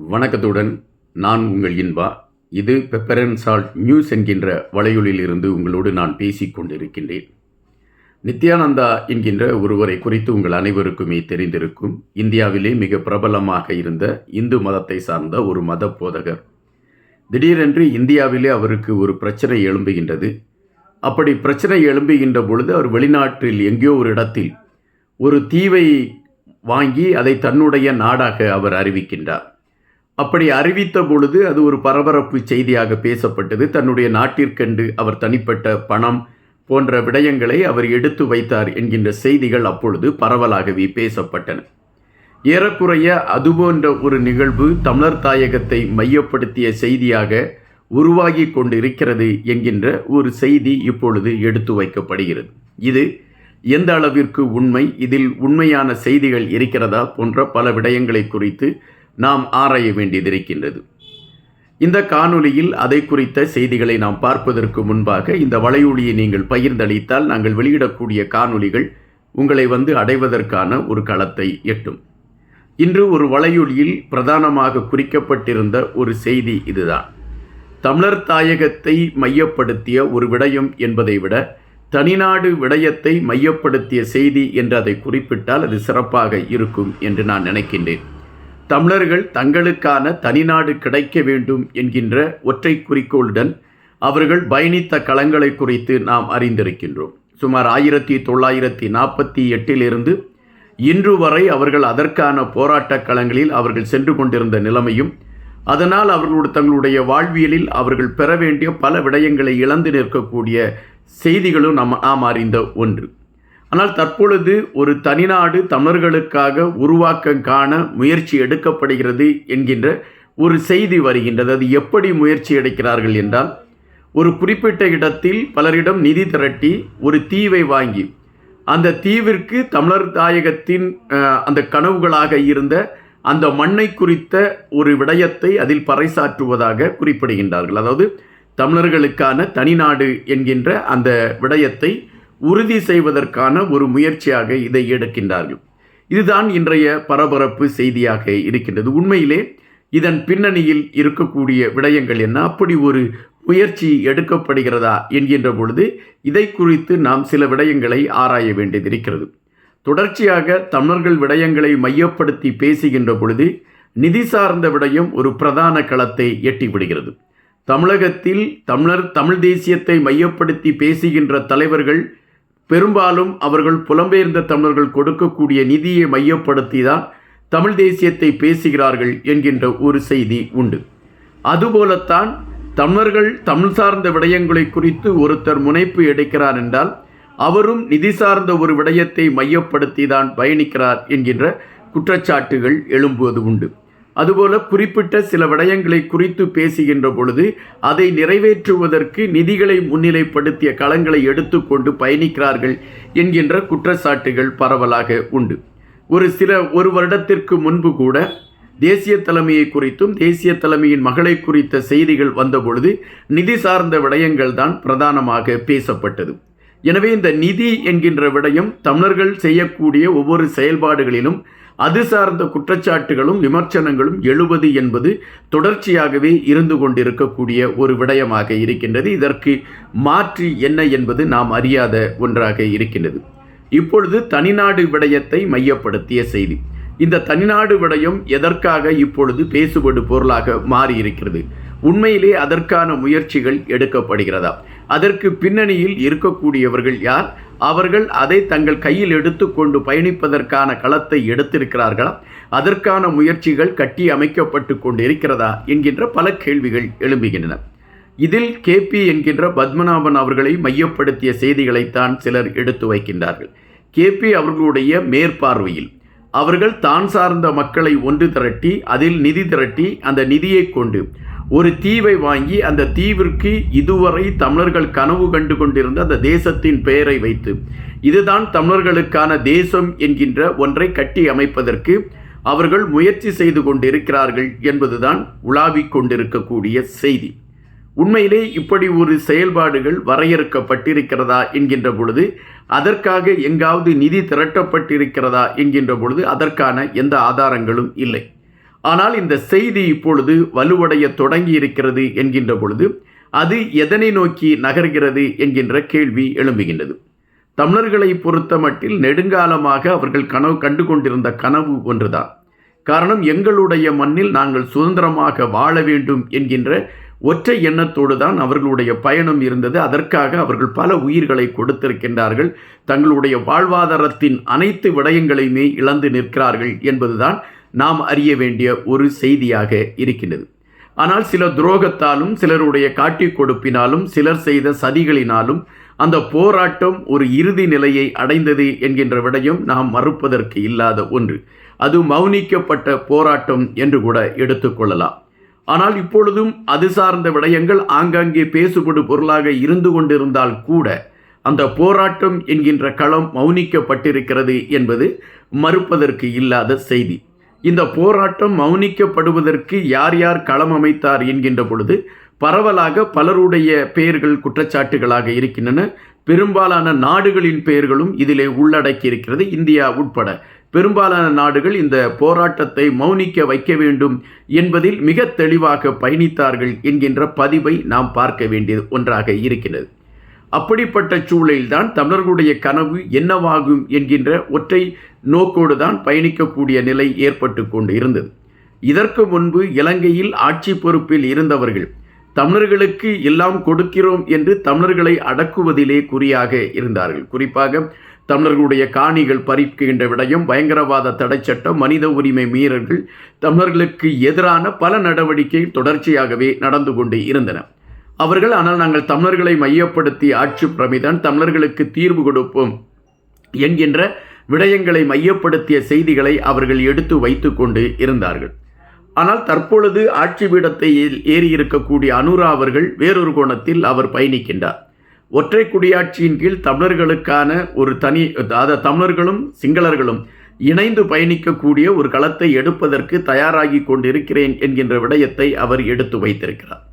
வணக்கத்துடன் நான் உங்கள் இன்பா. இது பெப்பர் அண்ட் சால்ட் நியூஸ் என்கின்ற வலையொலியில் இருந்து உங்களோடு நான் பேசிக் கொண்டிருக்கின்றேன் நித்யானந்தா என்கின்ற ஒருவரை குறித்து உங்கள் அனைவருக்குமே தெரிந்திருக்கும் இந்தியாவிலே மிக பிரபலமாக இருந்த இந்து மதத்தை சார்ந்த ஒரு மத போதகர். திடீரென்று இந்தியாவிலே அவருக்கு ஒரு பிரச்சனை எழும்புகின்றது. அப்படி பிரச்சனை எழும்புகின்ற பொழுது அவர் வெளிநாட்டில் எங்கேயோ ஒரு இடத்தில் ஒரு தீவை வாங்கி அதை தன்னுடைய நாடாக அவர் அறிவிக்கின்றார். அப்படி அறிவித்த பொழுது அது ஒரு பரபரப்பு செய்தியாக பேசப்பட்டது. தன்னுடைய நாட்டிற்கென்று அவர் தனிப்பட்ட பணம் போன்ற விடயங்களை அவர் எடுத்து வைத்தார் என்கின்ற செய்திகள் அப்பொழுது பரவலாகவே பேசப்பட்டன. ஏறக்குறைய அதுபோன்ற ஒரு நிகழ்வு தமிழர் தாயகத்தை மையப்படுத்திய செய்தியாக உருவாகி கொண்டிருக்கிறது என்கின்ற ஒரு செய்தி இப்பொழுது எடுத்து வைக்கப்படுகிறது. இது எந்த அளவிற்கு உண்மை? இதில் உண்மையான செய்திகள் இருக்கிறதா? போன்ற பல விடயங்களை குறித்து நாம் ஆராய வேண்டியதிருக்கின்றது இந்த காணொலியில் அதை குறித்த செய்திகளை நாம் பார்ப்பதற்கு முன்பாக இந்த வலையொலியை நீங்கள் பகிர்ந்தளித்தால் நாங்கள் வெளியிடக்கூடிய காணொளிகள் உங்களை வந்து அடைவதற்கான ஒரு களத்தை எட்டும். இன்று ஒரு வலையொலியில் பிரதானமாக குறிக்கப்பட்டிருந்த ஒரு செய்தி இதுதான். தமிழர் தாயகத்தை மையப்படுத்திய ஒரு விடயம் என்பதை விட தனிநாடு விடயத்தை மையப்படுத்திய செய்தி என்று அதை குறிப்பிட்டால் அது சிறப்பாக இருக்கும் என்று நான் நினைக்கின்றேன். தமிழர்கள் தங்களுக்கான தனிநாடு கிடைக்க வேண்டும் என்கின்ற ஒற்றை குறிக்கோளுடன் அவர்கள் பயணித்த களங்களை குறித்து நாம் அறிந்திருக்கின்றோம். சுமார் ஆயிரத்தி தொள்ளாயிரத்தி நாற்பத்தி எட்டிலிருந்து இன்று வரை அவர்கள் அதற்கான போராட்டக் களங்களில் அவர்கள் சென்று கொண்டிருந்த நிலைமையும் அதனால் அவர்களோட தங்களுடைய வாழ்வியலில் அவர்கள் பெற வேண்டிய பல விடயங்களை இழந்து நிற்கக்கூடிய செய்திகளும் நாம் நாம் அறிந்த ஒன்று. ஆனால் தற்பொழுது ஒரு தனிநாடு தமிழர்களுக்காக உருவாக்க காண முயற்சி எடுக்கப்படுகிறது என்கின்ற ஒரு செய்தி வருகின்றது. அது எப்படி முயற்சி எடுக்கிறார்கள் என்றால் ஒரு குறிப்பிட்ட இடத்தில் பலரிடம் நிதி திரட்டி ஒரு தீவை வாங்கி அந்த தீவிற்கு தமிழர் தாயகத்தின் அந்த கனவுகளாக இருந்த அந்த மண்ணை குறித்த ஒரு விடயத்தை அதில் பறைசாற்றுவதாக குறிப்பிடுகின்றார்கள். அதாவது தமிழர்களுக்கான தனிநாடு என்கின்ற அந்த விடயத்தை உறுதி செய்வதற்கான ஒரு முயற்சியாக இதை எடுக்கின்றார்கள். இதுதான் இன்றைய பரபரப்பு செய்தியாக இருக்கின்றது. உண்மையிலே இதன் பின்னணியில் இருக்கக்கூடிய விடயங்கள் என்ன? அப்படி ஒரு முயற்சி எடுக்கப்படுகிறதா என்கின்ற பொழுது இதை குறித்து நாம் சில விடயங்களை ஆராய வேண்டியதிருக்கிறது தொடர்ச்சியாக தமிழர்கள் விடயங்களை மையப்படுத்தி பேசுகின்ற பொழுது நிதி சார்ந்த விடயம் ஒரு பிரதான களத்தை எட்டிவிடுகிறது தமிழகத்தில் தமிழர் தமிழ் தேசியத்தை மையப்படுத்தி பேசுகின்ற தலைவர்கள் பெரும்பாலும் அவர்கள் புலம்பெயர்ந்த தமிழர்கள் கொடுக்கக்கூடிய நிதியை மையப்படுத்தி தான் தமிழ் தேசியத்தை பேசுகிறார்கள் என்கின்ற ஒரு செய்தி உண்டு. அதுபோலத்தான் தமிழர்கள் தமிழ் சார்ந்த விடயங்களை குறித்து ஒருத்தர் முனைப்பு எடுக்கிறார் என்றால் அவரும் நிதி சார்ந்த ஒரு விடயத்தை மையப்படுத்தி தான் பயணிக்கிறார் என்கின்ற குற்றச்சாட்டுகள் எழும்புவது உண்டு. அதுபோல குறிப்பிட்ட சில விடயங்களை குறித்து பேசுகின்ற பொழுது அதை நிறைவேற்றுவதற்கு நிதிகளை முன்னிலைப்படுத்திய களங்களை எடுத்துக்கொண்டு பயணிக்கிறார்கள் என்கின்ற குற்றச்சாட்டுகள் பரவலாக உண்டு. ஒரு சில ஒரு வருடத்திற்கு முன்பு கூட தேசிய தலைமையை குறித்தும் தேசிய தலைமையின் மகளை குறித்த செய்திகள் வந்தபொழுது நிதி சார்ந்த விடயங்கள் தான் பிரதானமாக பேசப்பட்டது. எனவே இந்த நிதி என்கின்ற விடயம் தமிழர்கள் செய்யக்கூடிய ஒவ்வொரு செயல்பாடுகளிலும் அது சார்ந்த குற்றச்சாட்டுகளும் விமர்சனங்களும் எழுவது என்பது தொடர்ச்சியாகவே இருந்து கொண்டிருக்கக்கூடிய ஒரு விடயமாக இருக்கின்றது. இதற்கு மாற்றி என்ன என்பது நாம் அறியாத ஒன்றாக இருக்கின்றது. இப்பொழுது தனிநாடு விடயத்தை மையப்படுத்திய செய்தி. இந்த தனிநாடு விடயம் எதற்காக இப்பொழுது பேசுபடு பொருளாக மாறியிருக்கிறது? உண்மையிலே அதற்கான முயற்சிகள் எடுக்கப்படுகிறதா? அதற்கு பின்னணியில் இருக்கக்கூடியவர்கள் யார்? அவர்கள் அதை தங்கள் கையில் எடுத்துக்கொண்டு பயணிப்பதற்கான களத்தை எடுத்திருக்கிறார்களா? அதற்கான முயற்சிகள் கட்டி அமைக்கப்பட்டு கொண்டிருக்கிறதா? என்கின்ற பல கேள்விகள் எழும்புகின்றன. இதில் கேபி என்கின்ற பத்மநாபன் அவர்களை மையப்படுத்திய செய்திகளைத்தான் சிலர் எடுத்து வைக்கின்றார்கள். கேபி அவர்களுடைய மேற்பார்வையில் அவர்கள் தான் சார்ந்த மக்களை ஒன்று திரட்டி அதில் நிதி திரட்டி அந்த நிதியை கொண்டு ஒரு தீவை வாங்கி அந்த தீவிற்கு இதுவரை தமிழர்கள் கனவு கண்டு கொண்டிருந்த அந்த தேசத்தின் பெயரை வைத்து இதுதான் தமிழர்களுக்கான தேசம் என்கின்ற ஒன்றை கட்டி அமைப்பதற்கு அவர்கள் முயற்சி செய்து கொண்டிருக்கிறார்கள் என்பதுதான் உலாவிக் கொண்டிருக்கக்கூடிய செய்தி. உண்மையிலே இப்படி ஒரு செயல்பாடுகள் வரையறுக்கப்பட்டிருக்கிறதா என்கின்ற பொழுது அதற்காக எங்காவது நிதி திரட்டப்பட்டிருக்கிறதா என்கின்ற பொழுது அதற்கான எந்த ஆதாரங்களும் இல்லை. ஆனால் இந்த செய்தி இப்பொழுது வலுவடைய தொடங்கி இருக்கிறது என்கின்ற பொழுது அது எதனை நோக்கி நகர்கிறது என்கின்ற கேள்வி எழும்புகின்றது. தமிழர்களை பொறுத்த மட்டில் நெடுங்காலமாக அவர்கள் கனவு கண்டு கொண்டிருந்த கனவு ஒன்றுதான். காரணம் எங்களுடைய மண்ணில் நாங்கள் சுதந்திரமாக வாழ வேண்டும் என்கின்ற ஒற்றை எண்ணத்தோடு தான் அவர்களுடைய பயணம் இருந்தது. அதற்காக அவர்கள் பல உயிர்களை கொடுத்திருக்கின்றார்கள். தங்களுடைய வாழ்வாதாரத்தின் அனைத்து விடயங்களையுமே இழந்து நிற்கிறார்கள் என்பதுதான் நாம் அறிய வேண்டிய ஒரு செய்தியாக இருக்கின்றது. ஆனால் சில துரோகத்தாலும் சிலருடைய காட்டிக் கொடுப்பினாலும் சிலர் செய்த சதிகளினாலும் அந்த போராட்டம் ஒரு இறுதி நிலையை அடைந்தது என்கின்ற விடயம் நாம் மறுப்பதற்கு இல்லாத ஒன்று. அது மௌனிக்கப்பட்ட போராட்டம் என்று கூட எடுத்துக்கொள்ளலாம் ஆனால் இப்பொழுதும் அது சார்ந்த விடயங்கள் ஆங்காங்கே பேசுபடு பொருளாக இருந்து கொண்டிருந்தால் கூட அந்த போராட்டம் என்கின்ற களம் மௌனிக்கப்பட்டிருக்கிறது என்பது மறுப்பதற்கு இல்லாத செய்தி. இந்த போராட்டம் மௌனிக்கப்படுவதற்கு யார் யார் களம் அமைத்தார் என்கின்ற பொழுது பரவலாக பலருடைய பெயர்கள் குற்றச்சாட்டுகளாக இருக்கின்றன. பெரும்பாலான நாடுகளின் பெயர்களும் இதிலே உள்ளடக்கி இருக்கிறது இந்தியா உட்பட பெரும்பாலான நாடுகள் இந்த போராட்டத்தை மௌனிக்க வைக்க வேண்டும் என்பதில் மிக தெளிவாக பயணித்தார்கள் என்கின்ற பதிவை நாம் பார்க்க வேண்டியது ஒன்றாக இருக்கிறது அப்படிப்பட்ட சூழலில்தான் தமிழர்களுடைய கனவு என்னவாகும் என்கின்ற ஒற்றை நோக்கோடு தான் பயணிக்கக்கூடிய நிலை ஏற்பட்டு கொண்டு இருந்தது இதற்கு முன்பு இலங்கையில் ஆட்சி பொறுப்பில் இருந்தவர்கள் தமிழர்களுக்கு எல்லாம் கொடுக்கிறோம் என்று தமிழர்களை அடக்குவதிலே குறியாக இருந்தார்கள். குறிப்பாக தமிழர்களுடைய காணிகள் பறிக்கின்ற விடயம் பயங்கரவாத தடை சட்டம் மனித உரிமை மீறல்கள் தமிழர்களுக்கு எதிரான பல நடவடிக்கை தொடர்ச்சியாகவே நடந்து கொண்டு இருந்தன. அவர்கள் ஆனால் நாங்கள் தமிழர்களை மையப்படுத்தி ஆட்சி பிரமிதான் தமிழர்களுக்கு தீர்வு கொடுப்போம் என்கின்ற விடயங்களை மையப்படுத்திய செய்திகளை அவர்கள் எடுத்து வைத்து கொண்டு இருந்தார்கள். ஆனால் தற்பொழுது ஆட்சி பீடத்தை ஏறி இருக்கக்கூடிய அனுரா அவர்கள் வேறொரு கோணத்தில் அவர் பயணிக்கின்றார். ஒற்றை குடியாட்சியின் கீழ் தமிழர்களுக்கான ஒரு தனி அதாவது தமிழர்களும் சிங்களர்களும் இணைந்து பயணிக்கக்கூடிய ஒரு களத்தை எடுப்பதற்கு தயாராகி கொண்டிருக்கிறேன் என்கின்ற விடயத்தை அவர் எடுத்து வைத்திருக்கிறார்.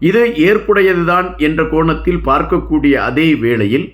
இது ஏற்புடையதுதான் என்ற கோணத்தில் பார்க்கக்கூடிய அதே வேளையில்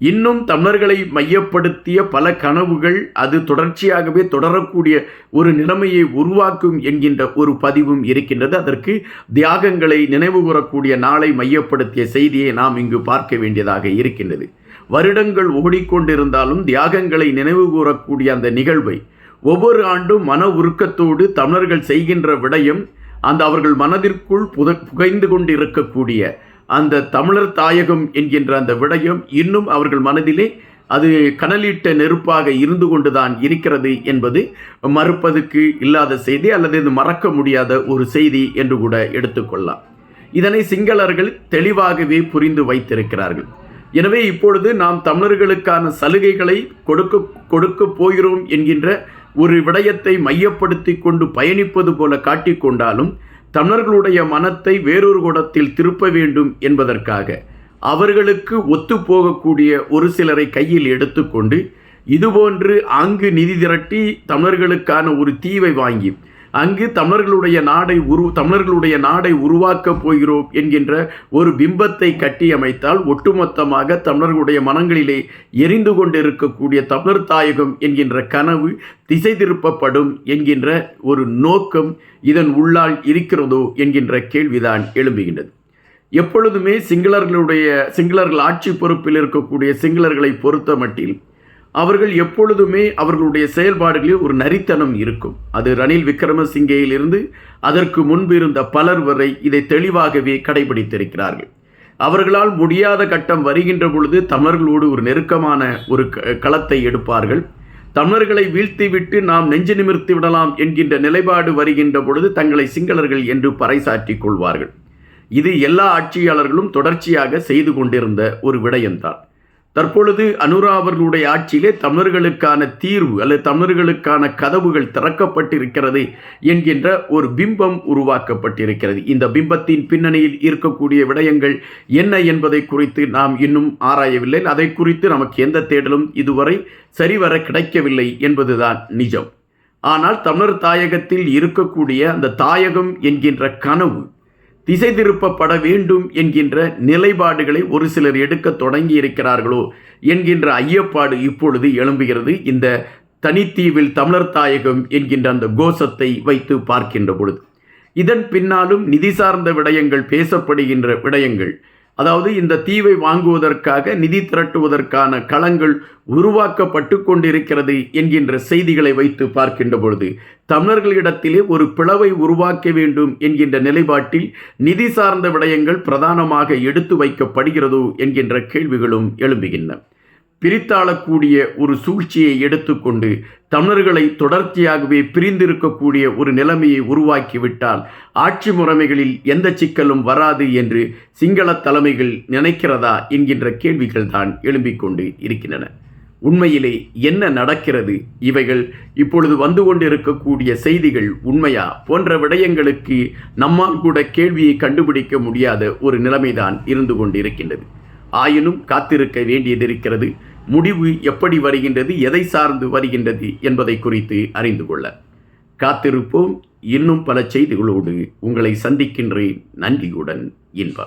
இன்னும் தமிழர்களை மையப்படுத்திய பல கனவுகள் அது தொடர்ச்சியாகவே தொடரக்கூடிய ஒரு நிலைமையை உருவாக்கும் என்கின்ற ஒரு பதிவும் இருக்கின்றது. அதற்கு தியாகங்களை நினைவுகூரக்கூடிய நாளை மையப்படுத்திய செய்தியை நாம் இங்கு பார்க்க வேண்டியதாக இருக்கின்றது. வருடங்கள் ஓடிக்கொண்டிருந்தாலும் தியாகங்களை நினைவுகூரக்கூடிய அந்த நிகழ்வை ஒவ்வொரு ஆண்டும் மன உருக்கத்தோடு தமிழர்கள் செய்கின்ற விடயம் அந்த அவர்கள் மனதிற்குள் புத புகைந்து கொண்டு இருக்கக்கூடிய அந்த தமிழர் தாயகம் என்கின்ற அந்த விடயம் இன்னும் அவர்கள் மனதிலே அது கனலிட்ட நெருப்பாக இருந்து கொண்டுதான் இருக்கிறது என்பது மறுப்பதுக்கு இல்லாத செய்தி அல்லது இது மறக்க முடியாத ஒரு செய்தி என்று கூட எடுத்துக்கொள்ளலாம். இதனை சிங்களர்கள் தெளிவாகவே புரிந்து வைத்திருக்கிறார்கள். எனவே இப்பொழுது நாம் தமிழர்களுக்கான சலுகைகளை கொடுக்க கொடுக்க போகிறோம் என்கின்ற ஒரு விடயத்தை மையப்படுத்தி கொண்டு பயணிப்பது போல காட்டிக்கொண்டாலும் தமிழர்களுடைய மனத்தை வேறொரு குடத்தில் திருப்ப வேண்டும் என்பதற்காக அவர்களுக்கு ஒத்துப்போகக்கூடிய ஒரு சிலரை கையில் எடுத்துக்கொண்டு இதுபோன்று அங்கு நிதி திரட்டி தமிழர்களுக்கான ஒரு தீவை வாங்கி அங்கு தமிழர்களுடைய நாடை உரு தமிழர்களுடைய நாடை உருவாக்கப் போகிறோம் என்கின்ற ஒரு பிம்பத்தை கட்டியமைத்தால் ஒட்டுமொத்தமாக தமிழர்களுடைய மனங்களிலே எரிந்து கொண்டிருக்கக்கூடிய தமிழர் தாயகம் என்கின்ற கனவு திசை திருப்பப்படும் என்கின்ற ஒரு நோக்கம் இதன் உள்ளால் இருக்கிறதோ என்கின்ற கேள்விதான் எழும்புகின்றது. எப்பொழுதுமே சிங்களர்களுடைய சிங்களர்கள் ஆட்சி பொறுப்பில் இருக்கக்கூடிய சிங்களர்களை பொறுத்த மட்டில் அவர்கள் எப்பொழுதுமே அவர்களுடைய செயல்பாடுகளில் ஒரு நரித்தனம் இருக்கும். அது ரணில் விக்ரமசிங்கேயிலிருந்து அதற்கு முன்பு இருந்த பலர் வரை இதை தெளிவாகவே கடைபிடித்திருக்கிறார்கள். அவர்களால் முடியாத கட்டம் வருகின்ற பொழுது தமிழர்களோடு ஒரு நெருக்கமான ஒரு களத்தை எடுப்பார்கள். தமிழர்களை வீழ்த்திவிட்டு நாம் நெஞ்சு நிமிர்த்தி விடலாம் என்கின்ற நிலைப்பாடு வருகின்ற பொழுது தங்களை சிங்களர்கள் என்று பறைசாற்றிக் கொள்வார்கள். இது எல்லா ஆட்சியாளர்களும் தொடர்ச்சியாக செய்து கொண்டிருந்த ஒரு விடயம்தான். தற்பொழுது அனுரா அவர்களுடைய ஆட்சியிலே தமிழர்களுக்கான தீர்வு அல்லது தமிழர்களுக்கான கதவுகள் திறக்கப்பட்டிருக்கிறது என்கின்ற ஒரு பிம்பம் உருவாக்கப்பட்டிருக்கிறது. இந்த பிம்பத்தின் பின்னணியில் இருக்கக்கூடிய விடயங்கள் என்ன என்பதை குறித்து நாம் இன்னும் ஆராயவில்லை. அதை குறித்து நமக்கு எந்த தேடலும் இதுவரை சரிவர கிடைக்கவில்லை என்பதுதான் நிஜம். ஆனால் தமிழர் தாயகத்தில் இருக்கக்கூடிய அந்த தாயகம் என்கின்ற கனவு திசை திருப்பப்பட வேண்டும் என்கின்ற நிலைப்பாடுகளை ஒரு சிலர் எடுக்க தொடங்கி இருக்கிறார்களோ என்கின்ற ஐயப்பாடு இப்பொழுது எழும்புகிறது. இந்த தனித்தீவில் தமிழர் தாயகம் என்கின்ற அந்த கோஷத்தை வைத்து பார்க்கின்ற பொழுது இதன் பின்னாலும் நிதி சார்ந்த விடயங்கள் பேசப்படுகின்ற விடயங்கள் அதாவது இந்த தீவை வாங்குவதற்காக நிதி திரட்டுவதற்கான களங்கள் உருவாக்கப்பட்டு கொண்டிருக்கிறது என்கின்ற செய்திகளை வைத்து பார்க்கின்ற பொழுது தமிழர்களிடத்திலே ஒரு பிளவை உருவாக்க வேண்டும் என்கின்ற நிலைப்பாட்டில் நிதி சார்ந்த விடயங்கள் பிரதானமாக எடுத்து வைக்கப்படுகிறதோ என்கின்ற கேள்விகளும் எழும்புகின்றன. பிரித்தாளக்கூடிய ஒரு சூழ்ச்சியை எடுத்துக்கொண்டு தமிழர்களை தொடர்ச்சியாகவே பிரிந்திருக்கக்கூடிய ஒரு நிலைமையை உருவாக்கிவிட்டால் ஆட்சி முறைமைகளில் எந்த சிக்கலும் வராது என்று சிங்கள தலைமைகள் நினைக்கிறதா என்கின்ற கேள்விகள் தான் எழும்பிக்கொண்டு இருக்கின்றன. உண்மையிலே என்ன நடக்கிறது? இவைகள் இப்பொழுது வந்து கொண்டிருக்கக்கூடிய செய்திகள் உண்மையா? போன்ற விடயங்களுக்கு நம்மால் கூட கேள்வியை கண்டுபிடிக்க முடியாத ஒரு நிலைமைதான் இருந்து கொண்டிருக்கின்றது. ஆயினும் காத்திருக்க வேண்டியதிருக்கிறது முடிவு எப்படி வருகின்றது எதை சார்ந்து வருகின்றது என்பதை குறித்து அறிந்து கொள்ள. காத்திருப்போம். இன்னும் பல செய்திகளோடு உங்களை சந்திக்கின்றேன். நன்றியுடன் இன்பா